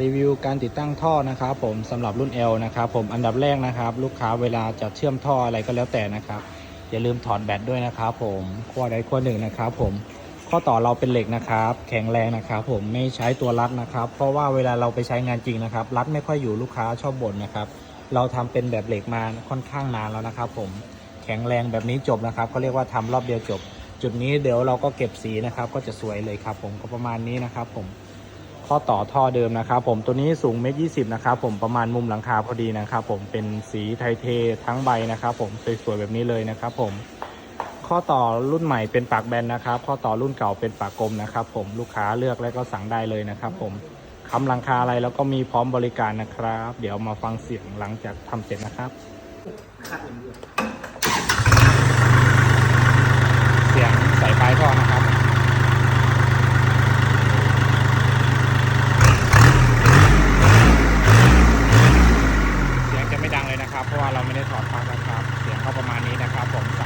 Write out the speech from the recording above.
รีวิวการติดตั้งท่อนะครับผมสำหรับรุ่น L นะครับผมอันดับแรกนะครับ ลูกค้าเวลาจะเชื่อมท่ออะไรก็แล้วแต่นะครับ อย่าลืมถอดแบตด้วยนะครับผมขั้วใดขั้วหนึ่งนะครับผมข้อต่อเราเป็นเหล็กนะครับ แข็งแรงนะครับผมไม่ใช้ตัวรัดนะครับ เพราะว่าเวลาเราไปใช้งานจริงนะครับ รัดไม่ค่อยอยู่ลูกค้าชอบบ่นนะครับ เราทำเป็นแบบเหล็กมาค่อนข้างนานแล้วนะครับ ผมแข็งแรงแบบนี้จบนะครับเขาเรียกว่าทำรอบเดียวจบ จุดนี้เดี๋ยวเราก็เก็บสีนะครับ ก็จะสวยเลยครับ ผมก็ประมาณนี้นะครับ ผม ข้อต่อท่อเดิมนะครับ ผมตัวนี้สูงเมตรยีนะครับผมประมาณมุมหลังคาพอดีนะครับผมเป็นสีไทเททั้งใบนะครับผมสวยๆแบบนี้เลยนะครับผมข้อต่อรุ่นใหม่เป็นปากแบนนะครับ ข้อต่อรุ่นเก่าเป็นปากกลมนะครับ ผมลูกค้าเลือกแล้วก็สั่งได้เลยนะครับ ผมคำหลังคาอะไรแล้วก็มีพร้อมบริการนะครับ เดี๋ยวมาฟังเสียงหลังจากทำเสร็จนะครับ ถอดปลั๊กนะครับ เสียงเขาประมาณนี้นะครับผม